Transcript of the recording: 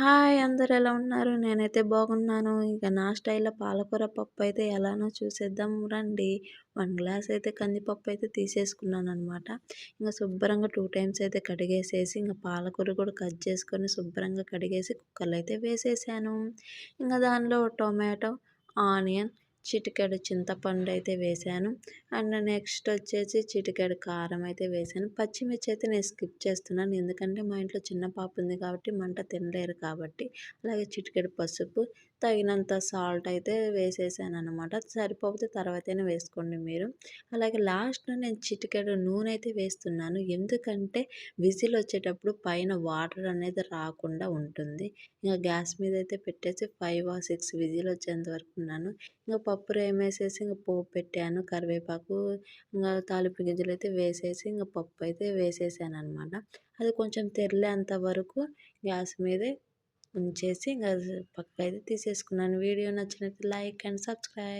Hi అందరు ఎలా ఉన్నారు? నేనైతే బాగున్నాను. ఇక నా స్టైల్లో పాలకూర పప్పు అయితే ఎలానో చూసేద్దాం రండి. వన్ గ్లాస్ అయితే కందిపప్పు అయితే తీసేసుకున్నాను అనమాట ఇంకా శుభ్రంగా టూ టైమ్స్ అయితే కడిగేసేసి ఇంకా పాలకూర కూడా కట్ చేసుకొని శుభ్రంగా కడిగేసి కుక్కర్లో అయితే వేసేసాను. ఇంకా దానిలో టొమాటో ఆనియన్ చిటికెడు చింతపండు అయితే వేసాను. అండ్ నెక్స్ట్ వచ్చేసి చిటికెడు కారం అయితే వేసాను. పచ్చిమిర్చి అయితే నేను స్కిప్ చేస్తున్నాను. ఎందుకంటే మా ఇంట్లో చిన్న పాప ఉంది కాబట్టి మంట తినలేరు కాబట్టి అలాగే చిటికెడు పసుపు తగినంత సాల్ట్ అయితే వేసేసాను అనమాట సరిపోతే తర్వాతనే వేసుకోండి మీరు. అలాగే లాస్ట్లో నేను చిటికెడు నూనె అయితే వేస్తున్నాను. ఎందుకంటే విజిల్ వచ్చేటప్పుడు పైన వాటర్ అనేది రాకుండా ఉంటుంది. ఇంకా గ్యాస్ మీద అయితే పెట్టేసి ఫైవ్ ఆర్ సిక్స్ విజిల్ వచ్చేంత వరకు ఉన్నాను. ఇంకా పప్పు ఏమేసేసి ఇంకా పోపు పెట్టాను. కరివేపాకు ఇంకా తాలింపు గింజలు అయితే వేసేసి ఇంకా పప్పు అయితే వేసేసాను అనమాట అది కొంచెం తెరలేంత వరకు గ్యాస్ మీదే ఉంచేసి ఇంకా పక్క అయితే తీసేసుకున్నాను. వీడియో నచ్చినట్టు లైక్ అండ్ సబ్స్క్రైబ్.